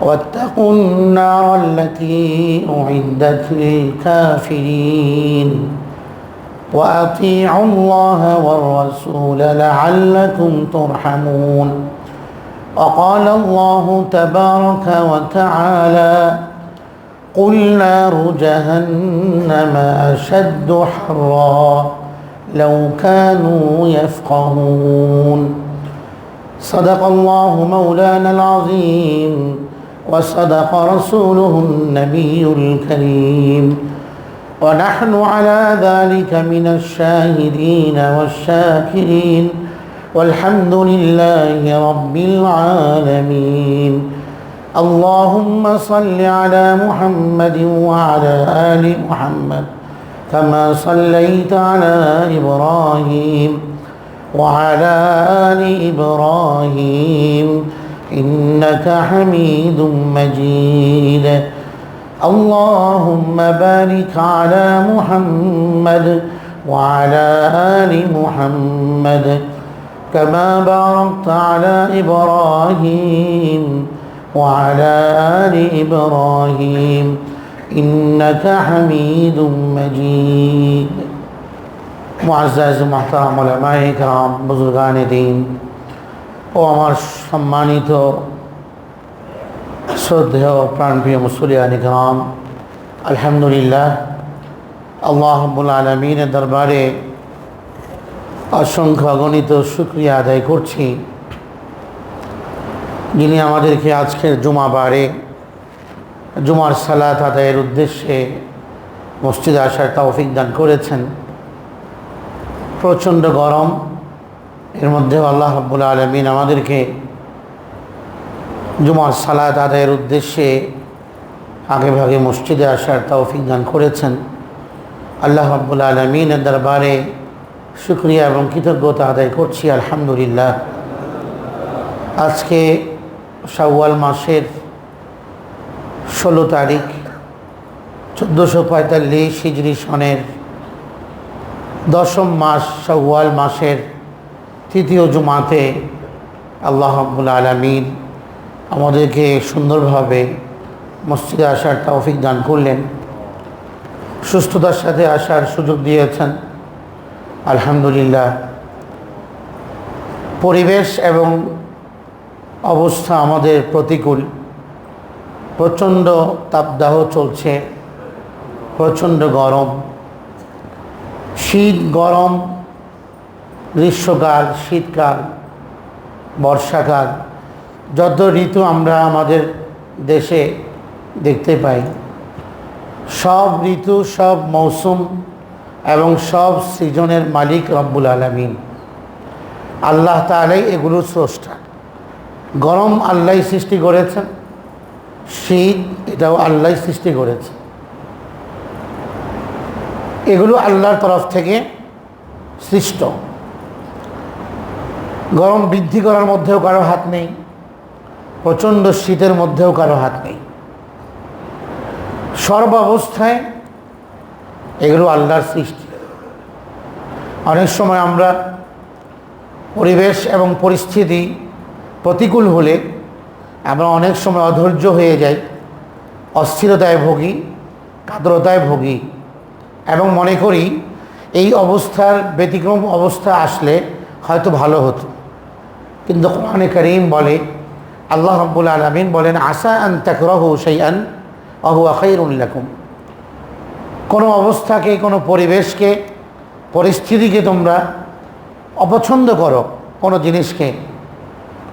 واتقوا النار التي أعدت للكافرين. وأطيعوا الله والرسول لعلكم ترحمون. وقال الله تبارك وتعالى قل نار جهنم أشد حرا لو كانوا يفقهون. صدق الله مولانا العظيم. وصدق رسوله النبي الكريم. ونحن على ذلك من الشاهدين والشاكرين. والحمد لله رب العالمين. اللهم صل على محمد وعلى آل محمد كما صليت على إبراهيم وعلى آل إبراهيم. إنك حميد مجيد. اللهم بارك على محمد وعلى آل محمد كما باركت على إبراهيم وعلى آل إبراهيم. إنك حميد مجيد. معزز محترم علماء کرام بزرگان دين ও আমার সম্মানিত, শ্রদ্ধেয় প্রাণপ্রিয় মুসুলিয়া নিগাম আলহামদুলিল্লাহ আল্লাহবুল আলমিনের দরবারে অসংখ্য অগণিত শুক্রিয়া আদায় করছি। যিনি আমাদেরকে আজকের জুমা বারে জুমার সালাত আদায়ের উদ্দেশ্যে মসজিদে আসার তৌফিক দান করেছেন। প্রচণ্ড গরম এর মধ্যেও আল্লাহ রাব্বুল আলমিন আমাদেরকে জুমার সালাত আদায়ের উদ্দেশ্যে আগে ভাগে মসজিদে আসার তৌফিক দান করেছেন। আল্লাহ রাব্বুল আলমিনের দরবারে শুক্রিয়া এবং কৃতজ্ঞতা আদায় করছি, আলহামদুলিল্লাহ। আজকে শাওয়াল মাসের ষোলো তারিখ, চোদ্দোশো পঁয়তাল্লিশ হিজরি সনের দশম মাস শাওয়াল মাসের তৃতীয় জুমাতে আল্লাহ আব্বুল আলমিন আমাদেরকে সুন্দরভাবে মসজিদে আসার তৌফিক দান করলেন। সুস্থতার সাথে আসার সুযোগ দিয়েছেন। আলহামদুলিল্লাহ। পরিবেশ এবং অবস্থা আমাদের প্রতিকূল। প্রচণ্ড তাপদাহ চলছে। প্রচণ্ড গরম। শীত গরম গ্রীষ্মকাল, শীতকাল, বর্ষাকাল, যত ঋতু আমরা আমাদের দেশে দেখতে পাই, সব ঋতু, সব মৌসুম এবং সব সৃজনের মালিক রব্বুল আলমিন। আল্লাহ তালাই এগুলো স্রষ্টা। গরম আল্লাহ সৃষ্টি করেছেন, শীত এটাও আল্লাহ সৃষ্টি করেছে। এগুলো আল্লাহর তরফ থেকে সৃষ্ট। গরম বৃদ্ধি করার মধ্যেও কারও হাত নেই। প্রচণ্ড শীতের মধ্যেও কারও হাত নেই। সর্ব অবস্থায় এগুলো আল্লাহর সৃষ্টি। অনেক সময় আমরা পরিবেশ এবং পরিস্থিতি প্রতিকূল হলে আমরা অনেক সময় অধৈর্য হয়ে যাই, অস্থিরতায় ভোগী, কাতরতায় ভোগী এবং মনে করি এই অবস্থার ব্যতিক্রম অবস্থা আসলে হয়তো ভালো হতো। কিন্তু কোরআনে করিম বলে, আল্লাহ রব্বুল আলমিন বলেন, আশা আন তাকরহু সেই আন অহু আখাইরুল্লাকুম কোনো অবস্থাকে, কোনো পরিবেশকে, পরিস্থিতিকে তোমরা অপছন্দ করো কোনো জিনিসকে,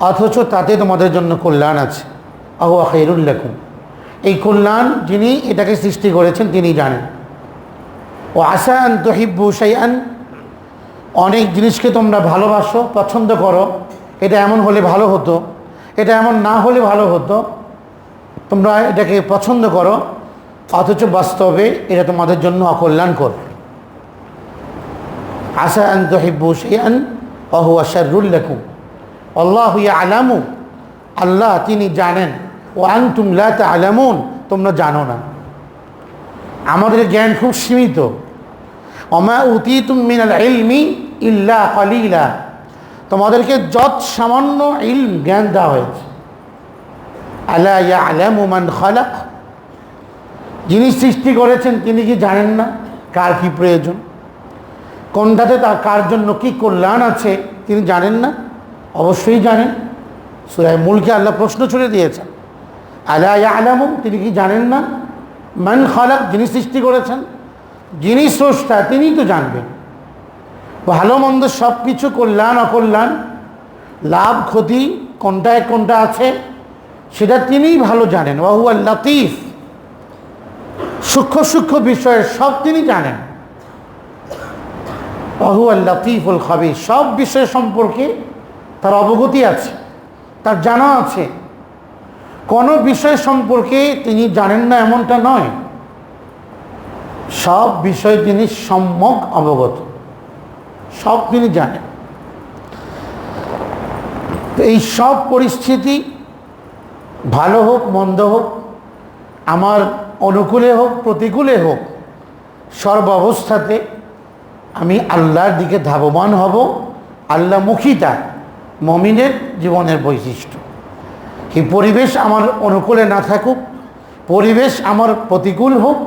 অথচ তাতে তোমাদের জন্য কল্যাণ আছে। আহু আখাইরুল্লাকুম এই কল্যাণ যিনি এটাকে সৃষ্টি করেছেন, তিনি জানেন। ও আশা আন তহিব্বু সেই আন অনেক জিনিসকে তোমরা ভালোবাসো, পছন্দ করো এটা এমন হলে ভালো হতো, এটা এমন না হলে ভালো হতো। তোমরা এটাকে পছন্দ করো, অথচ বাস্তবে এটা তোমাদের জন্য অকল্যাণ অকল্যাণকর। আসা আন তহিব্বু শেয়ান অহুয়া শারুল্লাকুম আল্লাহ আলামু আল্লাহ তিনি জানেন ও আনতুম লা আলামুন তোমরা জানো না। আমাদের জ্ঞান খুব সীমিত। অমা মিনাল ইলমি ইল্লা কালিলা। তোমাদেরকে যত সামান্য ইলম, জ্ঞান দেওয়া হয়েছে। আলা ইয়ালামু মান খালাক। যিনি সৃষ্টি করেছেন, তিনি কি জানেন না কার কি প্রয়োজন? কোনটাতে তার কার জন্য কি কল্যাণ আছে, তিনি জানেন না? অবশ্যই জানেন। সুরায় মূলকে আল্লাহ প্রশ্ন ছুড়ে দিয়েছেন। আলা আলামু তিনি কি জানেন না? মান খালাক, যিনি সৃষ্টি করেছেন। যিনি স্রষ্টা, তিনিই তো জানবেন। ভালো মন্দ সব কিছু কল্যাণ, অকল্যাণ, লাভ, ক্ষতি, কোনটায় কোনটা আছে, সেটা তিনিই ভালো জানেন। ওয়াহুয়া লতিফ। সূক্ষ্ম সূক্ষ্ম বিষয়ে সব তিনি জানেন। ওয়াহুয়া লতিফুল খবির। সব বিষয় সম্পর্কে তার অবগতি আছে, তার জানা আছে। কোনো বিষয় সম্পর্কে তিনি জানেন না এমনটা নয়। সব বিষয় তিনি সম্যক অবগত। সব তিনি জানেন। এই সব পরিস্থিতি ভালো হোক, মন্দ হোক, আমার অনুকূলে হোক, প্রতিকূলে হোক, সর্ব অবস্থাতে আমি আল্লাহর দিকে ধাবমান হব, আল্লাহ আল্লাহমুখিতা মমিনের জীবনের বৈশিষ্ট্য। এই পরিবেশ আমার অনুকূলে না থাকুক, পরিবেশ আমার প্রতিকূল হোক,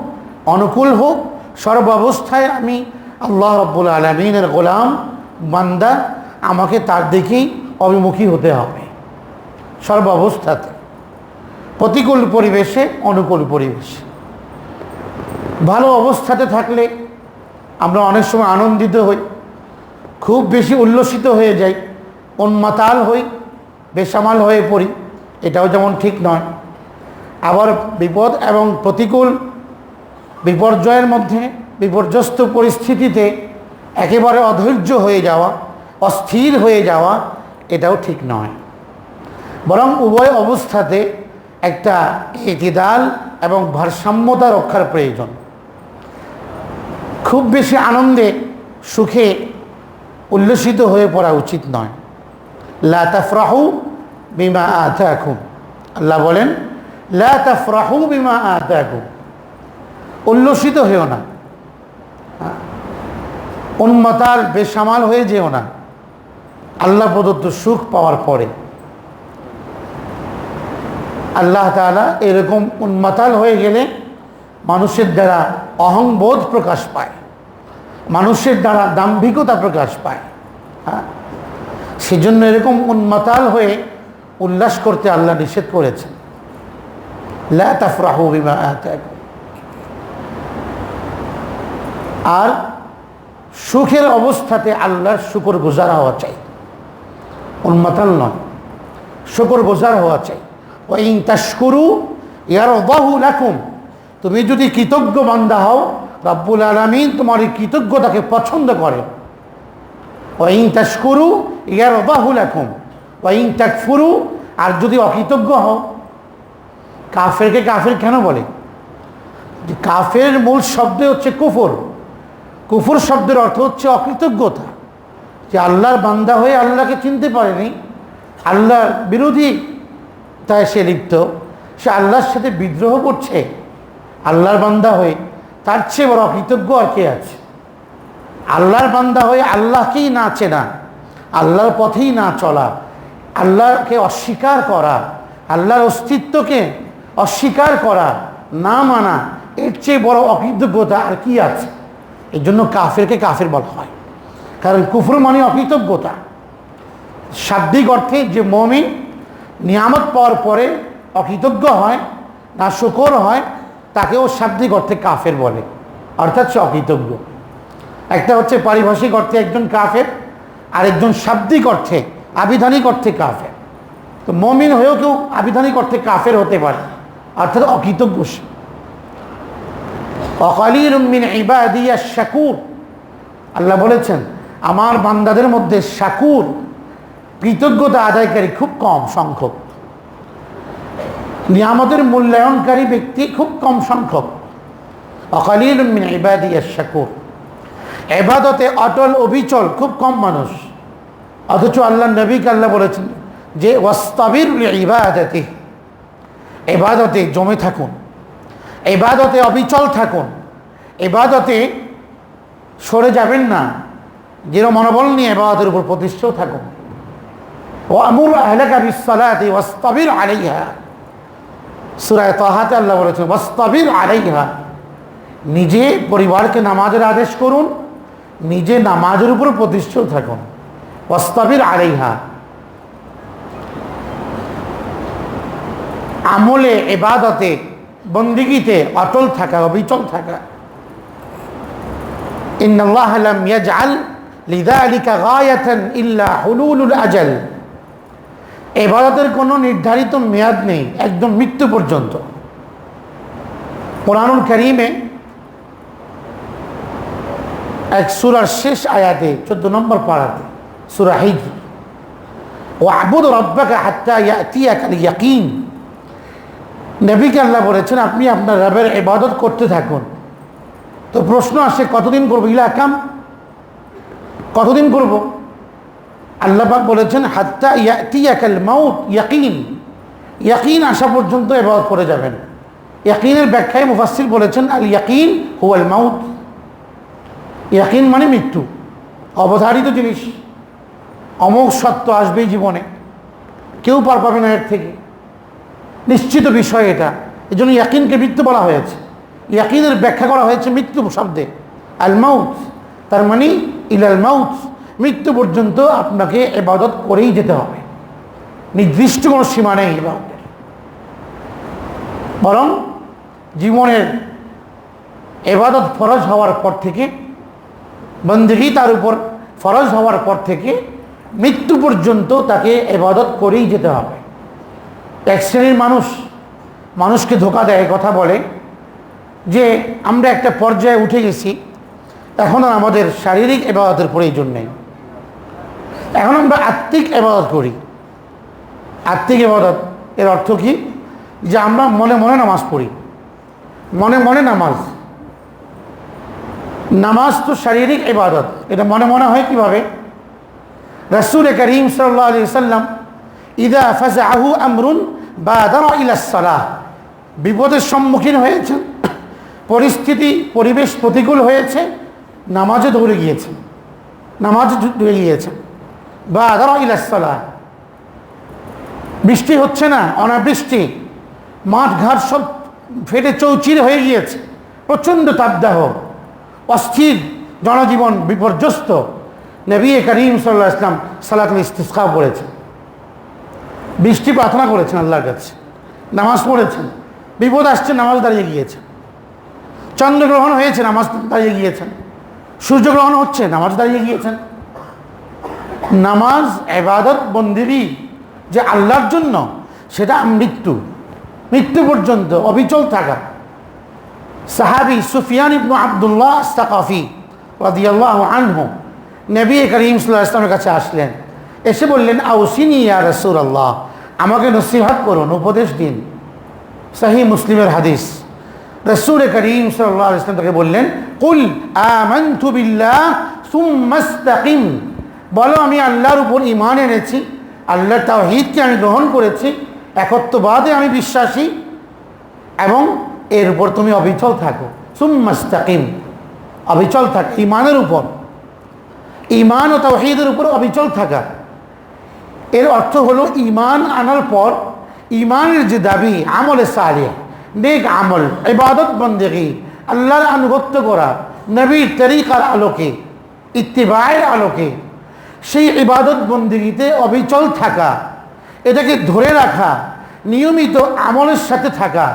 অনুকূল হোক সর্বাবস্থায় আমি আল্লাহ রব্বুল আলমিনের গোলাম বান্দা, আমাকে তার দিকেই অভিমুখী হতে হবে। সর্বাবস্থাতে। প্রতিকূল পরিবেশে, অনুকূল পরিবেশে। ভালো অবস্থাতে থাকলে আমরা অনেক সময় আনন্দিত হই, খুব বেশি উল্লসিত হয়ে যাই, উন্মাতাল হই, বেসামাল হয়ে পড়ি, এটাও যেমন ঠিক নয়। আবার বিপদ এবং প্রতিকূল বিপর্যয়ের মধ্যে বিপর্যস্ত পরিস্থিতিতে একেবারে অধৈর্য হয়ে যাওয়া, অস্থির হয়ে যাওয়া, এটাও ঠিক নয়। বরং উভয় অবস্থাতে একটা ইতিদাল এবং ভারসাম্যতা রক্ষার প্রয়োজন। খুব বেশি আনন্দে সুখে উল্লসিত হয়ে পড়া উচিত নয়। লা তাফরাহু বিমা আতাকুম। আল্লাহ বলেন, লা তাফরাহু বিমা আতাকুম। উল্লসিত হয়েও না। উন্মতাল বেসামাল হয়ে যেও না। আল্লাহ প্রদত্ত সুখ পাওয়ার পরে। আল্লাহ তালা এরকম উন্মাতাল হয়ে গেলে মানুষের দ্বারা অহংবোধ প্রকাশ পায়। মানুষের দ্বারা দাম্ভিকতা প্রকাশ পায়। হ্যাঁ? সেজন্য এরকম উন্মাতাল হয়ে উল্লাস করতে আল্লাহ নিষেধ করেছেন। লা তাফরাহু বিমা আর সুখের অবস্থাতে আল্লাহর শুকর গুজার হওয়া চাই। উন্মাতাল নয় শুকর গুজার হওয়া চাই। ওয়াইন তাস্কুরু ইয়ার বাহু লাকুম, তুমি যদি কৃতজ্ঞ বান্দা হও, রব্বুল আলমিন তোমার এই কৃতজ্ঞতাকে পছন্দ করে। ওয়াইন তাস্কুরু ইয়ার বাহু লাকুম ওয়াইন তাকফুরু, আর যদি অকৃতজ্ঞ হও, কাফেরকে কাফের কেন বলে? কাফের মূল শব্দ হচ্ছে কুফর। কুফর শব্দের অর্থ হচ্ছে অকৃতজ্ঞতা, যে আল্লাহর বান্দা হয়ে আল্লাহকে চিনতে পারেনি। আল্লাহর বিরোধী তাই সে লিপ্ত, সে আল্লাহর সাথে বিদ্রোহ করছে, আল্লাহর বান্দা হয়ে। তার চেয়ে বড় অকৃতজ্ঞ আর কে আছে? আল্লাহর বান্দা হয়ে আল্লাহকেই না চেনা, আল্লাহর পথেই না চলা, আল্লাহকে অস্বীকার করা, আল্লাহর অস্তিত্বকে অস্বীকার করা, না মানা, এর চেয়ে বড় অকৃতজ্ঞতা আর কি আছে? এর জন্য কাফেরকে কাফের বলা হয়। কারণ কুফর মানে অকৃতজ্ঞতা। শাব্দিক অর্থে যে মমিন নিয়ামত পাওয়ার পরে অকৃতজ্ঞ হয়, না শুকর হয়, তাকেও শাব্দিক অর্থে কাফের বলে। অর্থাৎ সে অকৃতজ্ঞ। একটা হচ্ছে পারিভাষিক অর্থে একজন কাফের আর একজন শাব্দিক অর্থে, আবিধানিক অর্থে কাফের। তো মমিন হয়েও কেউ আবিধানিক অর্থে কাফের হতে পারে, অর্থাৎ অকৃতজ্ঞ সে। অকালির শাকুর। আল্লাহ বলেছেন, আমার বান্দাদের মধ্যে শাকুর কৃতজ্ঞতা আদায়কারী খুব কম সংখ্যক। নিয়ামতের মূল্যায়নকারী ব্যক্তি খুব কম সংখ্যক। অকালিল মিন শাকুর। এবাদতে অটল অবিচল খুব কম মানুষ। অথচ আল্লাহ নবীকে আল্লাহ বলেছেন যে ওয়াস্তাবির ইবাদতে। এবাদতে জমে থাকুন। এবাদতে অবিচল থাকুন। এবাদতে সরে যাবেন না। যেরকম মনোবল নিয়ে এবাদতের উপর প্রতিষ্ঠিত থাকুন। ও আমুর আহলাকা বিসালাতে ওয়াস্তাবির আলাইহা। সুরায় তাহাতে আল্লাহ বলেছেন, ওয়াস্তাবির আলাইহা। নিজে পরিবারকে নামাজের আদেশ করুন। নিজে নামাজের উপর প্রতিষ্ঠিত থাকুন। ওয়াস্তাবির আলাইহা। আমলে এবাদতে বন্দিগিতে অটল থাকা, অবিচল থাকা। ইন্নাল্লাহ লাম ইয়াজআল লিযালিকা গায়াতান ইল্লা হুলুলুল আজাল। এবাদতের কোনো নির্ধারিত মেয়াদ নেই, একদম মৃত্যু পর্যন্ত। কোরআনুল করিমে এক সুরার শেষ আয়াতে, চোদ্দ নম্বর পাড়াতে সুরাহিদ ওয়াহবুদ রব্বাকা হাত্তা ইয়াতিয়াকাল ইয়াকিন নবীকে আল্লাহ বলেছেন, আপনি আপনার রবের ইবাদত করতে থাকুন। তো প্রশ্ন আসে, কতদিন করব? ইলাকাম কতদিন করব? আল্লাপাক বলেছেন, হাত্তা ইয়াতিয়াকাল মাউত, ইয়াকিন। ইয়াকিন আসা পর্যন্ত এবাদত করে যাবেন। ইয়াকিনের ব্যাখ্যায় মুফাসির বলেছেন, আল ইয়াকিন হুয়াল মাউত। ইয়াকিন মানে মৃত্যু, অবধারিত জিনিস। অমোঘ সত্য আসবেই জীবনে। কেউ পার পাবে না এর থেকে। নিশ্চিত বিষয় এটা। এই জন্য ইয়াকিনকে মৃত্যু বলা হয়েছে। ইয়াকিনের ব্যাখ্যা করা হয়েছে মৃত্যু শব্দে। আল মাউত তার মানে ইলাল মাউত। মৃত্যু পর্যন্ত আপনাকে এবাদত করেই যেতে হবে। নির্দিষ্ট কোনো সীমা নেই এবাদতের বরং জীবনের এবাদত ফরজ হওয়ার পর থেকে, বন্দেগি তার উপর ফরজ হওয়ার পর থেকে মৃত্যু পর্যন্ত তাকে এবাদত করেই যেতে হবে। এক শ্রেণির মানুষ, মানুষকে ধোকা দেয় কথা বলে যে, আমরা একটা পর্যায়ে উঠে গেছি, এখন আর আমাদের শারীরিক এবাদতের প্রয়োজন নেই। এখন আমরা আত্মিক এবাদত করি। আত্মিক এবাদত এর অর্থ কি? যে আমরা মনে মনে নামাজ পড়ি। মনে মনে নামাজ। নামাজ তো শারীরিক এবাদত। এটা মনে মনে হয় কীভাবে? রসুল করিম সাল্লাহ আলি সাল্লাম ইদা ফাজাহু আমরুন বা ইলাসালাহ বিপদের সম্মুখীন হয়েছেন পরিস্থিতি, পরিবেশ প্রতিকূল হয়েছে নামাজে দৌড়ে গিয়েছে, নামাজ দৌড়ে গিয়েছে। বা আদার ইলাসালাহ বৃষ্টি হচ্ছে না, অনাবৃষ্টি। মাঠ ঘাট সব ফেটে চৌচির হয়ে গিয়েছে, প্রচণ্ড তাপদাহ। অস্থির জনজীবন বিপর্যস্ত। নবী করিম সাল্লাহ ইসলাম সালাতুল ইস্তিসকা পড়েছে বৃষ্টি প্রার্থনা করেছেন আল্লাহর কাছে। নামাজ পড়েছেন। বিপদ আসছে, নামাজ দাঁড়িয়ে গিয়েছেন। চন্দ্রগ্রহণ হয়েছে, নামাজ দাঁড়িয়ে গিয়েছেন। সূর্যগ্রহণ হচ্ছে, নামাজ দাঁড়িয়ে গিয়েছেন। নামাজ এবাদত বন্দিবি যে আল্লাহর জন্য, সেটা মৃত্যু। মৃত্যু পর্যন্ত অবিচল থাকা। সাহাবি সুফিয়ান ইবনু আবদুল্লাহ সাকাফি রাদিয়াল্লাহ আনহু নবী করিম সাল্লাহ ইসলামের কাছে আসলেন। এসে বললেন, আউসিনি ইয়া রসুল আল্লাহ আমাকে নসিহাত করুন, উপদেশ দিন। সাহি মুসলিমের হাদিস। রসুল করিম সাল্লাহ ইসলাম তাকে বললেন, কুল আমানতু বিল্লাহ সুম্মাস্তাকিম বলো, আমি আল্লাহর উপর ইমান এনেছি, আল্লাহর তাওহীদকে আমি গ্রহণ করেছি, একত্ববাদে আমি বিশ্বাসী, এবং এর উপর তুমি অবিচল থাকো। সুম্মাস্তাকিম অবিচল থাক ইমানের উপর। ইমান ও তাওহীদের উপর অবিচল থাকা। এর অর্থ হলো ইমান আনার পর ইমানের যে দাবি, আমলে সারে নেক আমল, ইবাদত বন্দেগি, আল্লাহর আনুগত্য করা, নবীর তরিকার আলোকে ইত্তিবায়ের আলোকে, সেই ইবাদত বন্দিগিতে অবিচল থাকা, এটাকে ধরে রাখা, নিয়মিত আমলের সাথে থাকা,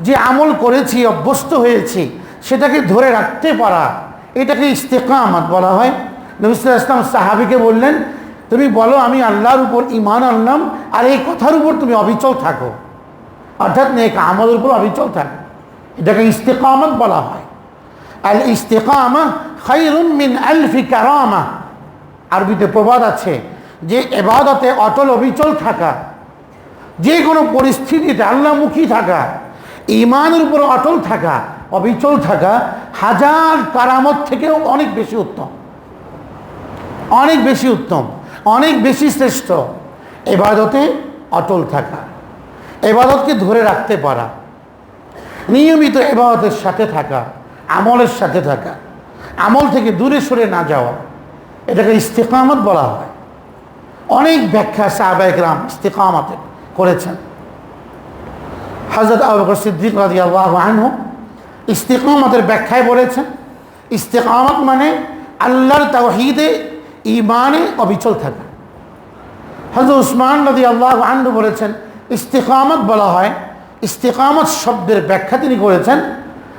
যে আমল করেছি, অভ্যস্ত হয়েছি, সেটাকে ধরে রাখতে পারা, এটাকে ইস্তেকামাত বলা হয়। নবিসুল্লাহ ইসলাম সাহাবিকে বললেন তুমি বলো, আমি আল্লাহর উপর ইমান আনলাম, আর এই কথার উপর তুমি অবিচল থাকো। অর্থাৎ নেক আমাদের উপর অবিচল থাকো। এটাকে ইস্তেকামত বলা হয়। আল ইস্তেকামা মিন আলফি কারামা। আরবিতে প্রবাদ আছে যে এবাদতে অটল অবিচল থাকা, যে কোনো পরিস্থিতিতে আল্লাহমুখী থাকা ইমানের উপর অটল থাকা, অবিচল থাকা হাজার কারামত থেকেও অনেক বেশি উত্তম। অনেক বেশি উত্তম। অনেক বেশি শ্রেষ্ঠ। এবাদতে অটল থাকা, এবাদতকে ধরে রাখতে পারা, নিয়মিত এবাদতের সাথে থাকা, আমলের সাথে থাকা, আমল থেকে দূরে সরে না যাওয়া, এটাকে ইস্তেকামত বলা হয়। অনেক ব্যাখ্যা সাহাবাইকরাম ইস্তেকামতের করেছেন। হজরত আবকর সিদ্দিক রাজি আল্লাহ আনহু ইস্তেকামতের ব্যাখ্যায় বলেছেন, ইস্তেকামত মানে আল্লাহর তাওহিদে ইমানে অবিচল থাকা। হজরত উসমান নদী আল্লাহ আন্ডু বলেছেন, ইস্তেকামত বলা হয়, ইস্তেকামত শব্দের ব্যাখ্যা তিনি করেছেন,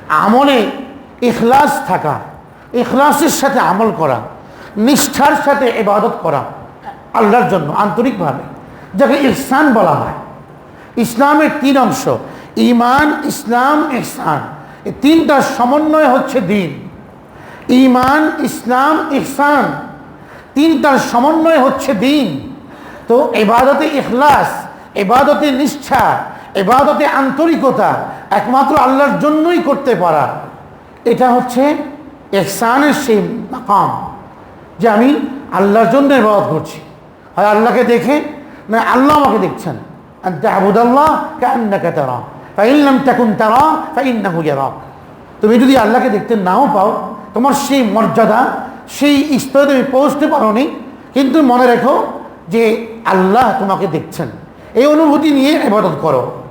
আমলে ইখলাস থাকা, ইখলাসের সাথে আমল করা, নিষ্ঠার সাথে ইবাদত করা আল্লাহর জন্য আন্তরিকভাবে, যাকে ইহসান বলা হয়। ইসলামের তিন অংশ, ইমান, ইসলাম, ইহসান। এই তিনটার সমন্বয় হচ্ছে দিন। ইমান, ইসলাম, ইহসান। তিনটার সমন্বয় হচ্ছে দিন। তো এবাদতে ইখলাস, এবাদতে নিষ্ঠা, এবাদতে আন্তরিকতা একমাত্র আল্লাহর জন্যই করতে পারা। এটা হচ্ছে এহসানের সেই মাকাম যে আমি আল্লাহর জন্য এবাদত করছি। হয় আল্লাহকে দেখে, না আল্লাহ আমাকে দেখছেন। আবুদাল্লাহ কান্নাকে তারা ফাইল্লাম তাকুন তারা ফাইন্নাহু ইয়ারাক তুমি যদি আল্লাহকে দেখতে নাও পাও, তোমার সেই মর্যাদা সেই স্তরে তুমি পৌঁছতে পারো নি কিন্তু মনে রেখো যে আল্লাহ তোমাকে দেখছেন। এই অনুভূতি নিয়ে এবাদত করো।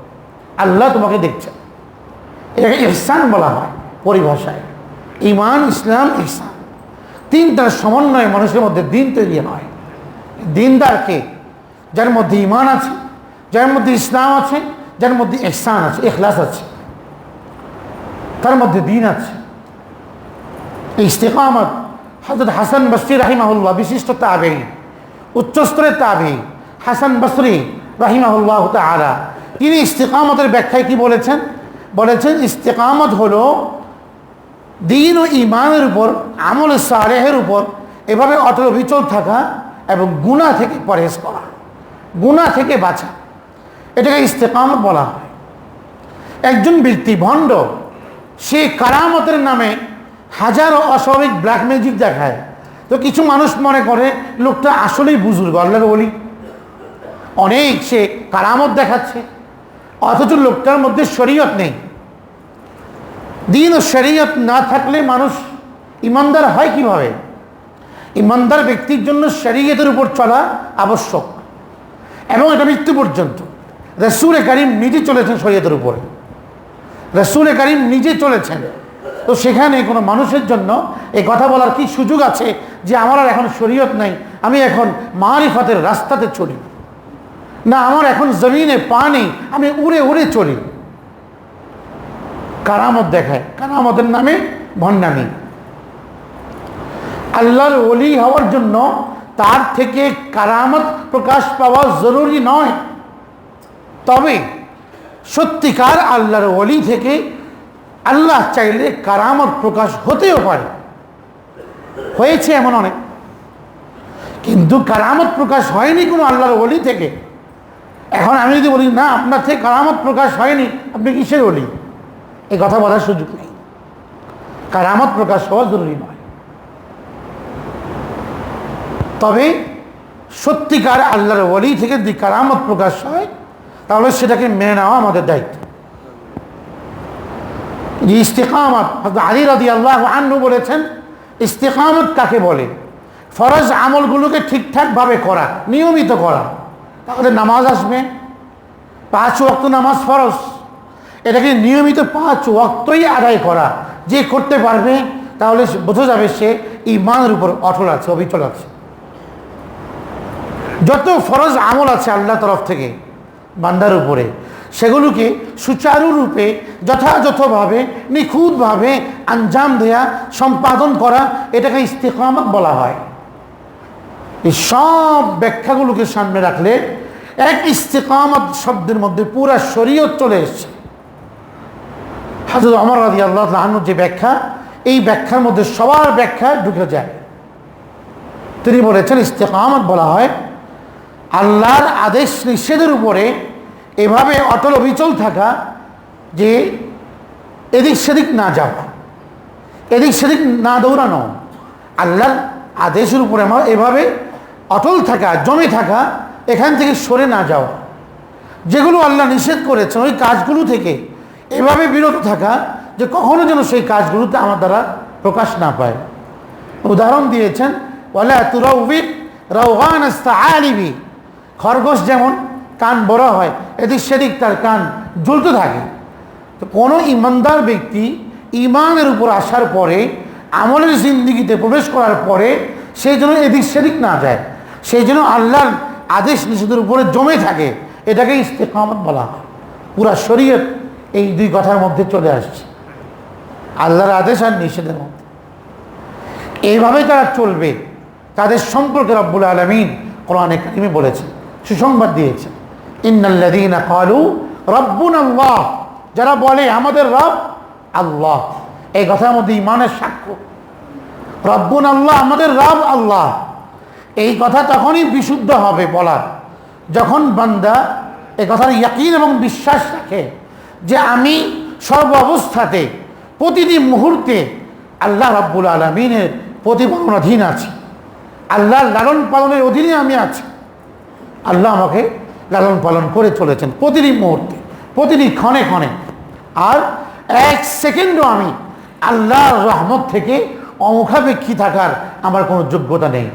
আল্লাহ তোমাকে দেখছেন। এটাকে ইহসান বলা হয় পরিভাষায়। ইমান ইসলাম, ইহসান। তিনটার সমন্বয়ে মানুষের মধ্যে দিন তৈরি হয়। দিনদারকে যার মধ্যে ইমান আছে, যার মধ্যে ইসলাম আছে, যার মধ্যে ইহসান আছে এখলাস আছে, তার মধ্যে দিন আছে। ইস্তেকামত হজরত হাসান বসরি রাহিমাহুল্লাহ, বিশিষ্ট তাবেই উচ্চস্তরের তাবেই হাসান বসরি রাহিমাহুল্লাহ তালা তিনি ইস্তেকামতের ব্যাখ্যায় কি বলেছেন? বলেছেন ইস্তেকামত হলো দিন ও ইমানের উপর, আমল সারেহের উপর এভাবে অটল বিচল থাকা এবং গুণা থেকে পরহেজ করা গুণা থেকে বাঁচা। এটাকে ইস্তেকামত বলা হয়। একজন ব্যক্তি ভণ্ড, সে কারামতের নামে হাজারো অস্বাভাবিক ব্ল্যাক ম্যাজিক দেখায়। তো কিছু মানুষ মনে করে, লোকটা আসলেই বুজুর্গ আল্লাহর বলি অনেক সে কারামত দেখাচ্ছে, অথচ লোকটার মধ্যে শরীয়ত নেই। দিন ও শরীয়ত না থাকলে মানুষ ইমানদার হয় কীভাবে? ইমানদার ব্যক্তির জন্য শরীয়তের উপর চলা আবশ্যক। এবং এটা মৃত্যু পর্যন্ত। রসুল করিম নিজে চলেছেন শরীয়তের উপরে। রসুল করিম নিজে চলেছেন। তো সেখানে কোনো মানুষের জন্য এই কথা বলার কি সুযোগ আছে যে আমার আর এখন শরীয়ত নাই, আমি এখন মারিফতের রাস্তাতে চলি? না, আমার এখন জমিনে পা নেই, আমি উড়ে উড়ে চলি। কারামত দেখায়। কারামতের নামে ভণ্ডামি। আল্লাহর ওলি হওয়ার জন্য তার থেকে কারামত প্রকাশ পাওয়া জরুরি নয়। তবে সত্যিকার আল্লাহর ওলি থেকে আল্লাহ চাইলে কারামত প্রকাশ হতেও পারে। হয়েছে এমন অনেক। কিন্তু কারামত প্রকাশ হয়নি কোনো আল্লাহর ওলি থেকে। এখন আমি যদি বলি, না, আপনার থেকে কারামত প্রকাশ হয়নি, আপনি কিসের ওলি? এই কথা বলার সুযোগ নেই। কারামত প্রকাশ হওয়া জরুরি নয়। তবে সত্যিকার আল্লাহর ওলি থেকে যদি কারামত প্রকাশ হয়, তাহলে সেটাকে মেনে নেওয়া আমাদের দায়িত্ব। যে ইস্তেকামত আলী রাদি আল্লাহ আন্নু বলেছেন, ইস্তেকামত কাকে বলে? ফরজ আমলগুলোকে ঠিকঠাকভাবে করা, নিয়মিত করা। তাহলে নামাজ আসবে। পাঁচ ওয়াক্ত নামাজ ফরজ। এটাকে নিয়মিত পাঁচ ওয়াক্তই আদায় করা। যে করতে পারবে, তাহলে বোঝা যাবে সে ইমানের উপর অটল আছে, অবিচল আছে। যত ফরজ আমল আছে আল্লাহ তরফ থেকে, বান্দার উপরে সেগুলোকে সুচারুরূপে যথাযথভাবে, নিখুঁতভাবে আঞ্জাম দেয়া, সম্পাদন করা, এটাকে ইস্তেকামত বলা হয়। এই সব ব্যাখ্যাগুলোকে সামনে রাখলে এক ইস্তেকামত শব্দের মধ্যে পুরা শরীয়ত চলে এসছে। হাজর অমর রাজি আল্লাহ আহনুর যে ব্যাখ্যা, এই ব্যাখ্যার মধ্যে সবার ব্যাখ্যা ঢুকে যায়। তিনি বলেছেন, ইস্তেকামত বলা হয়, আল্লাহর আদেশ নিষেধের উপরে এভাবে অটল অবিচল থাকা যে এদিক সেদিক না যাওয়া, এদিক সেদিক না দৌড়ানো, আল্লাহর আদেশের উপরে আমার এভাবে অটল থাকা, জমে থাকা, এখান থেকে সরে না যাওয়া, যেগুলো আল্লাহ নিষেধ করেছেন, ওই কাজগুলো থেকে এভাবে বিরত থাকা যে কখনো যেন সেই কাজগুলোতে আমার দ্বারা প্রকাশ না পায়। উদাহরণ দিয়েছেন, ওয়ালা তুরাউবিক রাউগান আলিবি খরগোশ যেমন কান বড় হয়, এদিক সেদিক তার কান জ্বলতে থাকে। তো কোনো ইমানদার ব্যক্তি ইমানের উপর আসার পরে, আমলের জিন্দিগিতে প্রবেশ করার পরে সেই জন্য এদিক সেদিক না যায় সেই জন্য আল্লাহর আদেশ নিষেধের উপরে জমে থাকে, এটাকে ইস্তেকামত বলা হয়। পুরা শরীয়ত এই দুই কথার মধ্যে চলে আসছে। আল্লাহর আদেশ আর নিষেধের মধ্যে। এইভাবে তারা চলবে, তাদের সম্পর্কে রব্বুল আলমিন কোরআনে কারিমে বলেছেন, সুসংবাদ দিয়েছেন। রব্বুনা আল্লাহ। যারা বলে, আমাদের রব আল্লাহ। এই কথার মধ্যে ইমানের সাক্ষ্য। রব্বুন আল্লাহ, আমাদের রব আল্লাহ। এই কথা তখনই বিশুদ্ধ হবে বলার। যখন বান্দা এই কথার ইয়াকিন এবং বিশ্বাস রাখে যে আমি সর্ব অবস্থাতে, প্রতিটি মুহূর্তে আল্লাহ রাব্বুল আলমিনের প্রতিপালনাধীন আছি। আল্লাহর লালন পালনের অধীনে আমি আছি। আল্লাহ আমাকে লালন পালন করে চলেছেন প্রতিটি মুহূর্তে, প্রতিটি ক্ষণে ক্ষণে। আর এক সেকেন্ডও আমি আল্লাহর রহমত থেকে অমুখাপেক্ষী থাকার আমার কোনো যোগ্যতা নেই।